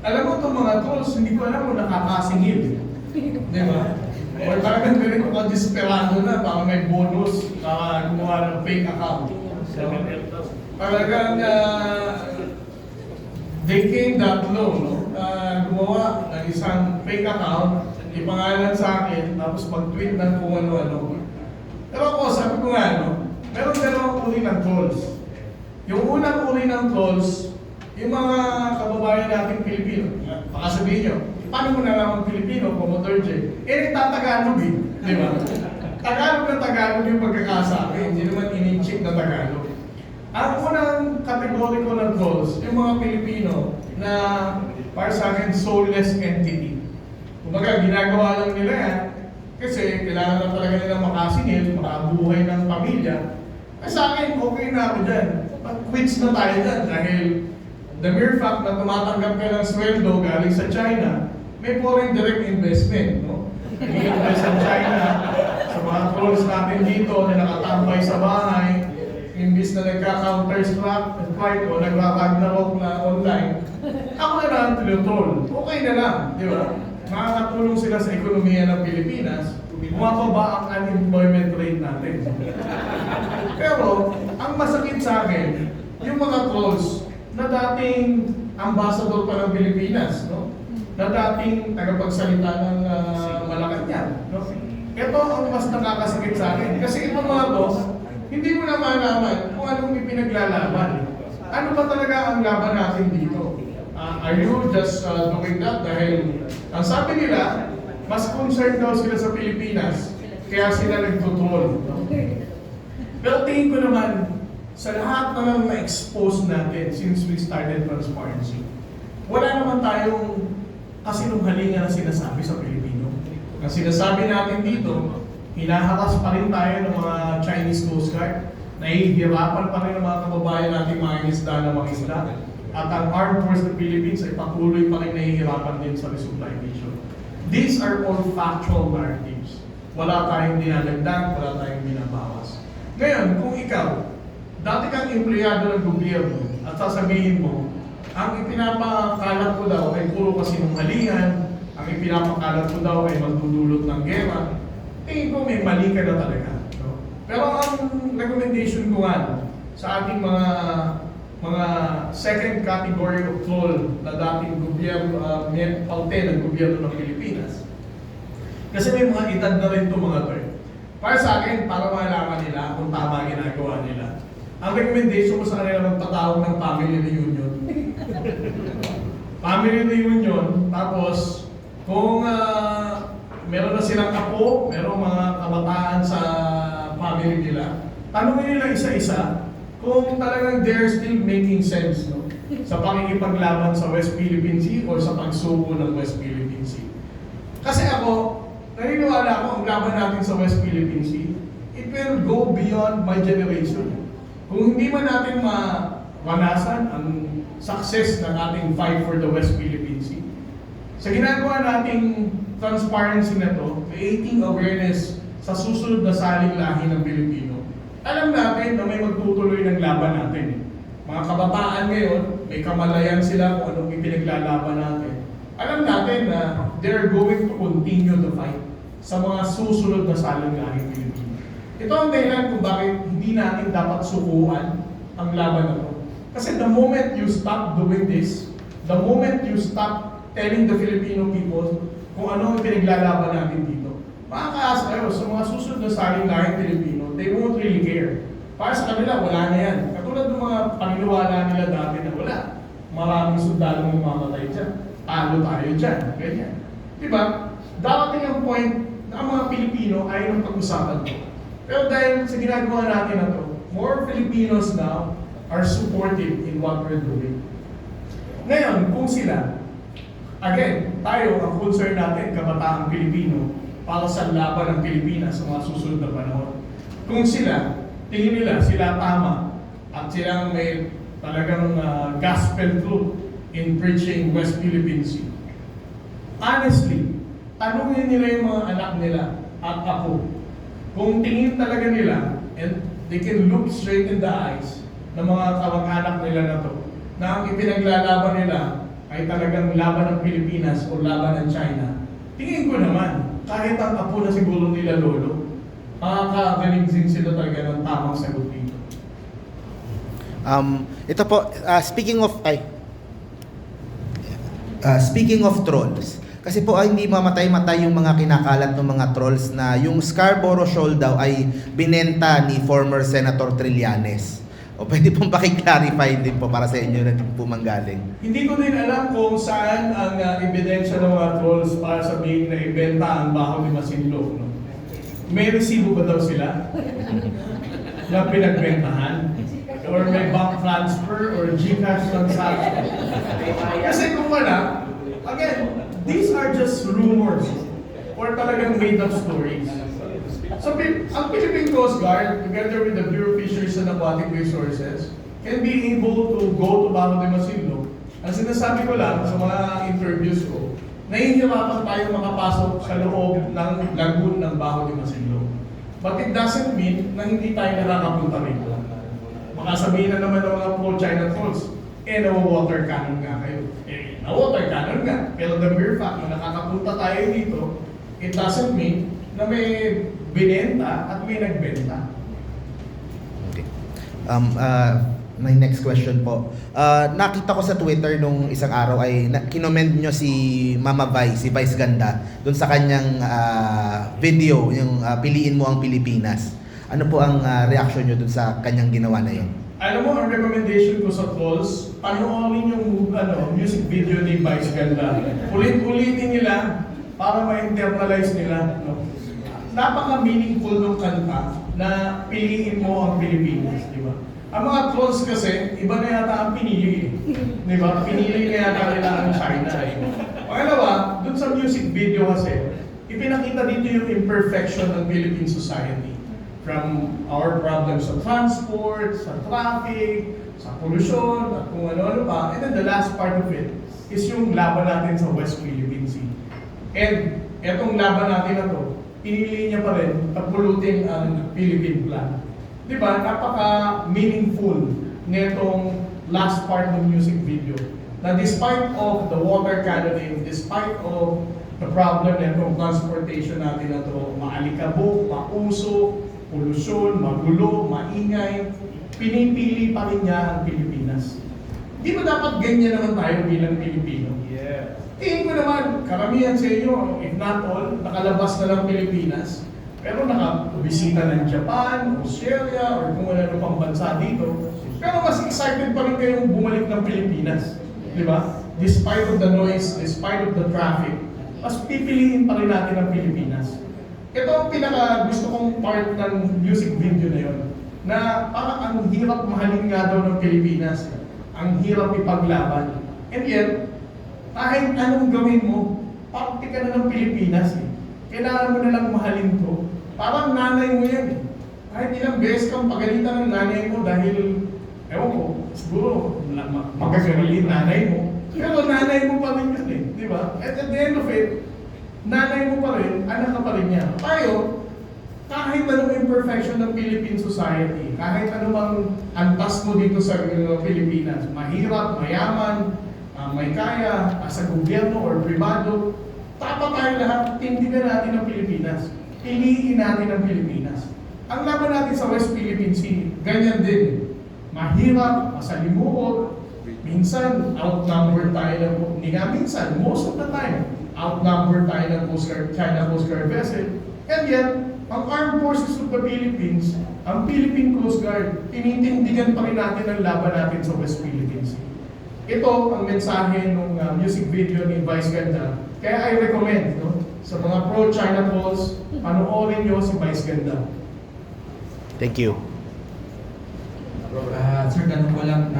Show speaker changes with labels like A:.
A: Alam mo itong mga trolls, hindi ko alam kung nakakasingil. Di ba? Or parang ganun ko ka-desperado na, baka may bonus, baka gumawa ng fake account. So, talagang uh, they came that low, no? Uh, gumawa ng isang fake account, ipangalan sa akin, tapos mag-tweet ng kung ano-ano. Pero ako, sabi ko nga, no? Meron dalawang uri ng trolls. Yung unang uri ng trolls, yung mga kababayan nating Pilipino, baka sabihin nyo, paano mo nalaman Pilipino, Commodore J? Eh, nagtatagalog eh, di ba? Tagalog na Tagalog yung pagkakasabi, hindi naman in-chip na Tagalog. Ang unang kategoriko ng trolls, yung mga Pilipino na para sa akin soulless entity. Kumbaga, ginagawa lang nila yan kasi kailangan na talaga nila makasingil, makabuhay ng pamilya. Eh sa akin, okay na ako dyan. Mag-quits na tayo dyan dahil the mere fact na tumatanggap ka ng sweldo galing sa China, may foreign direct investment. No? Nag-invest sa China sa mga trolls natin dito na nakatambay sa bahay, imbis na nagka-counter strike o nagka-ragnarok na online, ako na lang tinutroll. Okay na lang, di ba? Makakatulong sila sa ekonomiya ng Pilipinas, bumababa ang unemployment rate natin. Pero, ang masakit sa akin, yung mga trolls na dating ambassador pa ng Pilipinas, no? na dating tagapagsalita ng uh, Malacanang. No? Ito ang mas nakakasakit sa akin. Kasi itong mga to, hindi mo na malaman kung anong ipinaglalaban. Ano ba talaga ang laban natin dito? Uh, are you just uh, doing that dahil ang sabi nila, mas concerned daw sila sa Pilipinas, kaya sila nagtutrol. No? Pero tingin ko naman, sa lahat na lang na-expose natin since we started transparency, wala naman tayong kasinungalingan na sinasabi sa Pilipino. Ang sinasabi natin dito, hinaharas pa rin tayo ng mga Chinese Coast Guard, nahihirapan pa rin ang mga kababayan natin mga isda na mga isda, at ang Armed of the Philippines ay patuloy pa rin nahihirapan din sa resupply mission. These are all factual narratives. Wala tayong dinadagdag, wala tayong binabawas. Ngayon, kung ikaw, dati kang empleyado ng gobyerno at sasabihin mo, ang ipinapakalat ko daw ay puro kasinungalingan, ang ipinapakalat ko daw ay magdudulot ng gera, tingin ko may mali ka na talaga. No? Pero ang recommendation ko nga sa ating mga mga second category of troll na dating gobyerno, uh, parte ng gobyerno ng Pilipinas. Kasi may mga edad na rin ito mga to. eh. Para sa akin, para malaman nila kung tama ginagawa nila. Ang recommendation ko sa kanila magpatawag ng family reunion. family reunion, tapos kung uh, meron na silang apo, meron mga kabataan sa family nila, tanongin nila isa-isa kung talagang they're still making sense no? sa pakikipaglaban sa West Philippine Sea o sa pagsuko ng West Philippine Sea. Kasi ako, naniniwala ako ang laban natin sa West Philippine Sea, it will go beyond my generation. Kung hindi man natin mawanasan ang success ng ating fight for the West Philippine Sea, sa ginagawa nating transparency na to, creating awareness sa susunod na saling lahi ng Pilipino, alam natin na may magtutuloy ng laban natin. Mga kabataan ngayon, may kamalayan sila kung anong ipinaglalaban natin. Alam natin na they're going to continue the fight sa mga susunod na saling lahi Pilipino. Ito ang dahilan kung bakit hindi natin dapat sukuan ang laban na to. Kasi the moment you stop doing this, the moment you stop telling the Filipino people kung ano ang pinaglalaban natin dito, makakaasa kayo sa mga susunod na saling lahi Pilipino, they won't really care. Para sa kanila, wala na yan. Katulad ng mga paniniwala nila dati na wala. Maraming sundalo mong mamatay dyan. Talo tayo dyan. Ganyan. Diba? Darating ang point na ang mga Pilipino ay ng pag-usapan to. Pero dahil sa ginagawa natin na to, more Filipinos now are supportive in what we're doing. Ngayon, kung sila, again, tayo, ang concern natin, kabataang Pilipino, para sa laban ng Pilipinas sa mga susunod na panahon. Kung sila, tingin nila sila tama at silang may talagang uh, gospel truth in preaching West Philippine Sea. Honestly, tanungin nila yung mga anak nila at ako kung tingin talaga nila and they can look straight in the eyes ng mga kamag-anak nila na to na ang ipinaglalaban nila ay talagang laban ng Pilipinas o laban ng China, tingin ko naman, kahit ang apo na siguro nila lolo, makakagaling din sila talaga ng tamang sagot dito.
B: Um, ito po, ah, speaking of, ay, Ah, speaking of trolls, kasi po ay hindi mamatay-matay yung mga kinakalat ng mga trolls na yung Scarborough Shoal daw ay binenta ni former Senator Trillanes. O pwede pong pakiclarify din po para sa inyo na po manggaling.
A: Hindi ko din alam kung saan ang uh, ebidensya ng mga trolls para sabihin na ibenta ang baho ni Masinlo. No? May resibo ba daw sila? na pinagbentahan? Or may bank transfer or Gcash transaction? Kasi kung wala, again, these are just rumors or talagang made up stories. So, ang Philippine Coast Guard, together with the Bureau of Fisheries and Aquatic Resources, can be able to go to Bago de Masinloc. Ang sinasabi ko lang sa mga interviews ko, nahihirapan tayo makapasok sa loob ng lagoon ng Bago de Masinloc. But it doesn't mean na hindi tayo nakakapunta rito. Baka sabihin na naman ng mga pro-China trolls, eh, na-water cannon nga kayo. Eh, na-water cannon nga. Pero the mere fact na nakakapunta tayo dito, it doesn't mean na may binenta at may nagbenta.
B: Okay. Um, ah, my next question po. Ah, nakita ko sa Twitter nung isang araw ay na, kinommend nyo si Mama Vi, si Vice Ganda, dun sa kanyang ah, video, yung ah, Piliin mo ang Pilipinas. Ano po ang ah, reaction nyo dun sa kanyang ginawa na yun?
A: Alam mo, ang recommendation ko sa trolls, panoorin yung ano, music video ni Vice Ganda. Ulit-ulitin nila para ma-internalize nila. No? Napaka-meaningful ng kanta na piliin mo ang Pilipinas, di ba? Ang mga trolls kasi, iba na yata ang pinili. Di ba? Pinili na yata nila ang China. Eh. Pangalawa, dun sa music video kasi, ipinakita dito yung imperfection ng Philippine society. From our problems sa transport, sa traffic, sa pollution, at kung ano-ano pa. And then the last part of it is yung laban natin sa West Philippine Sea. And etong laban natin na to, pinili niya pa rin tapulutin ang Philippine Plan. Di ba? Napaka-meaningful netong last part ng music video. Na despite of the water cannoning, despite of the problem netong transportation natin na to, maalikabok, mauso, polusyon, magulo, maingay, pinipili pa rin niya ang Pilipinas. Di ba dapat ganyan naman tayo bilang Pilipino?
C: Yeah.
A: Tingin ko naman, karamihan sa inyo, if not all, nakalabas na lang Pilipinas. Pero nakabisita ng Japan, Australia, or kung ano pang bansa dito. Pero mas excited pa rin kayong bumalik ng Pilipinas. Di ba? Despite of the noise, despite of the traffic, mas pipiliin pa rin natin ang Pilipinas. Ito ang pinaka gusto kong part ng music video na yon na parang ang hirap mahalin nga daw ng Pilipinas. Ang hirap ipaglaban. And yet, kahit anong gawin mo, parte ka na ng Pilipinas eh. Kailangan mo na lang mahalin to. Parang nanay mo yan eh. Kahit ilang beses kang pagalitan ng nanay mo dahil, ewan ko, siguro na- ma- magagalitin nanay mo. Pero nanay mo pa rin yun eh. Di ba? At at the end of it, nanay mo pa rin, anak ka pa rin niya. Tayo, kahit anong imperfection ng Philippine society, kahit anumang antas mo dito sa Pilipinas, mahirap, mayaman, uh, may kaya, uh, sa gobyerno or privado, dapat tayo lahat, tindigan natin ang Pilipinas. Piliin natin ang Pilipinas. Ang laban natin sa West Philippine Sea, ganyan din. Mahirap, masalimuot, minsan outnumbered tayo ng, hindi nga minsan, most of the time, outnumbered tayo ng Coast Guard, China Coast Guard vessel. And yet, ang Armed Forces of the Philippines, ang Philippine Coast Guard, tinitindigan pa rin natin ang laban natin sa West Philippine Sea. Ito ang mensahe ng uh, music video ni Vice Ganda. Kaya I recommend no, sa mga pro-China trolls, panoorin nyo si Vice Ganda.
B: Thank you.
C: Ah, sir, tanong ko lang,